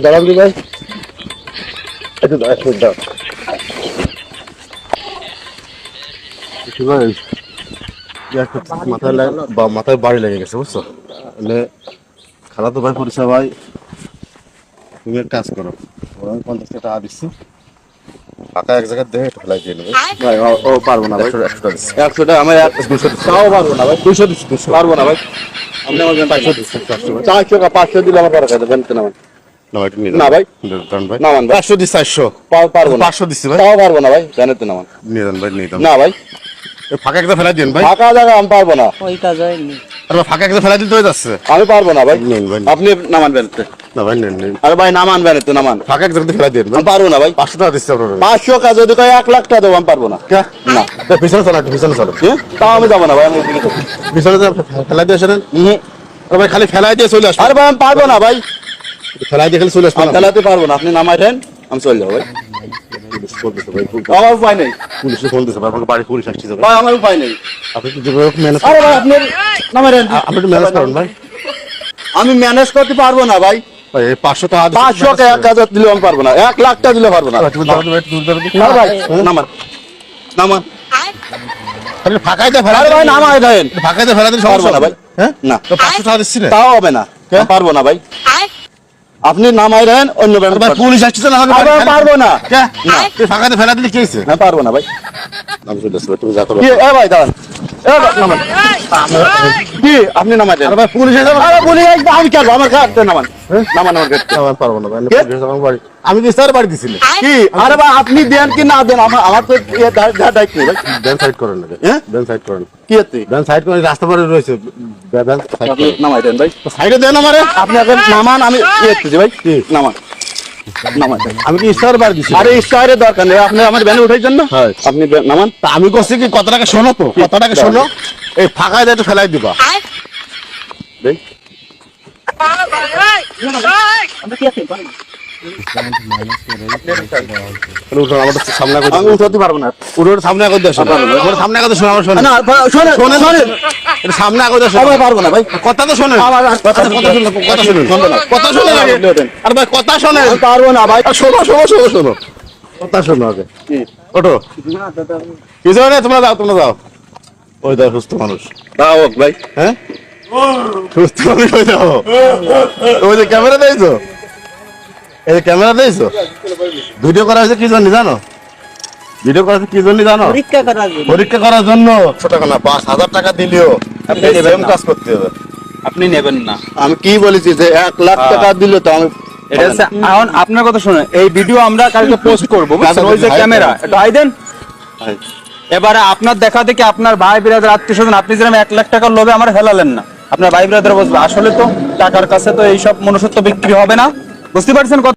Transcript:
দাঁড়ান দি ভাই। একটু দাঁড়া একটু দাঁড়া একটু ভাই মাথায় লাগ বা মাথায় বাড়ি লেগে গেছে বুঝছ? মানে খালা তো ভাই পরিচয় ভাই। তুমি এক কাজ করো আমি পঞ্চাশ টাকা টাকা দিচ্ছি। টাকা এক জায়গায় দেহে ফেলাই দিয়ে নেবে ভাই ও- পারব না ভাই। একশো একশো টাকা দিচ্ছি। একশো টাকা আমি এক- দুশো দিচ্ছি। তাও পারব না ভাই। দুশো দিচ্ছি দুশো। পারব না ভাই। আপনি আমার চারশো দিচ্ছি চারশো টাকা পাঁচশো দিলে আমার বড় কথা জানতে না না ভাই না ভাই। না মান চারশো দিচ্ছি চারশো। পারব পাঁচশো দিচ্ছি ভাই। তাও পারব না ভাই জানেতে না মান। নিয়ে ভাই নিয়ে না ভাই। ফাঁকা একটা ফেলাই দিন ভাই। ফাঁকা জায়গা আমি পারব না। ওই কাজ হয়নি আর ফাঁকা একটা ফেলাই দিতে যাচ্ছে। আমি পারব না ভাই। নেন ভাই আপনি নামান বেরোতে না ভাই নেন নেন আরে ভাই নামান বেরোতে নামান ফাঁকা এক জায়গাতে ফেলাই দিন আমি পারব না ভাই। পাঁচশো টাকা দিচ্ছি আপনার। পাঁচশো কাজ যদি কয় এক লাখ টাকা দেবো আমি পারব না। কে? না। তো পিছনে চলো একটু পিছনে চলো। হ্যাঁ? তাও আমি যাব না ভাই আমি পিছনে যে ফেলাই দিয়ে আসেন। ভাই খালি ফেলাই দিয়ে চলে আসবেন আরে ভাই আমি পারব না ভাই। ফেলাই চলে খেলাতে পারব না আপনি নামাই দেন আমি চলে যাব ভাই। পুলিশ ফোন দিচ্ছে ভাই আমার উপায় নেই। পুলিশে ফোন দিচ্ছে ভাই বাড়ি পুলিশ আসছে ভাই। আমার উপায় নেই। আপনি একটু যেভাবে ম্যানেজ আরে ভাই আপনি নামাই দেন। আপনি একটু ম্যানেজ করুন ভাই। আমি ম্যানেজ করতে পারব না ভাই। পাঁচশো টাকা পাঁচশো এক হাজার দিলেও আমি পারব না এক লাখ টাকা দিলে পারব না। ভাই, তুমি দাঁড়াও, ভাই, তুমি দাঁড়াও। না ভাই নামান নামান ফাঁকাই দিয়ে ফেলাই আরে ভাই নামাই দেন। ফাঁকাই দিয়ে ফেলাই পারব সমস্যা না ভাই। হ্যাঁ? না। তো পাঁচশো টাকা দিচ্ছি না তাও হবে না। পারব না ভাই। আপনি নামাই রেন অন্য ব্যাংক ভাই ব্যাপার পুলিশ আসছে না আমাকে আমি পারব না। কে? তুই ফাঁকা দিয়ে ফেলাই দিলে কি হয়েছে? আমি পারব না ভাই। আমি যা করো। এ ভাই দাঁড়ান। কি আপনি নামাই দেন। ভাই পুলিশ আমি কেন আমার নামান? নামান আমার কাট আমি পারব না ভাই কে? আমি কি স্যার বাড়ি কি? আরে ভাই আপনি দেন কি না দেন আমার আমার তো ইয়ে দা- দা- দায়িত্ব ভাই। ব্যান সাইড করেন না হ্যাঁ? ব্যান সাইড করেন। কি ব্যান সাইড রাস্তা পরে রয়েছে ব্যান সাইড আপনি নামাই দেন ভাই। সাইডে দেন আমারে। আপনি নামান আমি ইয়ে করতেছি ভাই। নামান। আমি কি স্যার বাড়ি দিছি। আরে ইস্টারের দরকার নেই আপনি আমার ব্যানে উঠাইছেন না হ্যাঁ। আপনি নামান। আমি করছি কি? কত টাকা শোনো তো কত টাকা শোনো। এই ফাঁকায় একটু ফেলাই দিবা। দেই। তাহলে উঠো আমার তো সামনে করে আমি উঠাতে পারব না। উঠো উঠো সামনে করে দিয়ে শোনো। ওর সামনে করে শোনো আমার শোনো। এটা সামনে আগে আমি পারব না ভাই। কথা তো শোনেন। আমার আর- কথা কথা শুনুন কথা শুনুন। কথা শুনুন। আগে। আর ভাই কথা শোনেন। পারব না ভাই। শোনো শোনো শোনো শোনো। কথা শোনো আগে। ওঠো। কিছু না তোমরা যাও তোমরা যাও। ওই দাও সুস্থ মানুষ। দাও হোক ভাই। হ্যাঁ? সুস্থ মানুষ ওই দাও ওই যে ক্যামেরা দিয়েছ? এই ক্যামেরা দিয়েছ? ভিডিও করা হয়েছে কি জন্য জানো? ভিডিও করা কি জন্য জানো? পরীক্ষা করার জন্য। পরীক্ষা করার জন্য। টাকা না পাঁচ হাজার টাকা দিলেও। আপনি নেবেন না। কাজ করতে হবে। আপনি নেবেন না। আমি কি বলেছি যে এক লাখ টাকা দিলে তো আমি এটা হচ্ছে এখন আপনার কথা শুনুন এই ভিডিও আমরা কালকে পোস্ট করব বুঝছেন? ওই যে ক্যামেরা হাই দেন। এবারে আপনার দেখা দেখি আপনার ভাই বিরাদের আত্মীয় স্বজন আপনি যেরকম এক লাখ টাকার লোভে আমার হেলালেন না। আপনার ভাই বিরাদের বসবে। আসলে তো টাকার কাছে তো এইসব মনুষ্যত্ব বিক্রি হবে না। বুঝতে পারছেন কত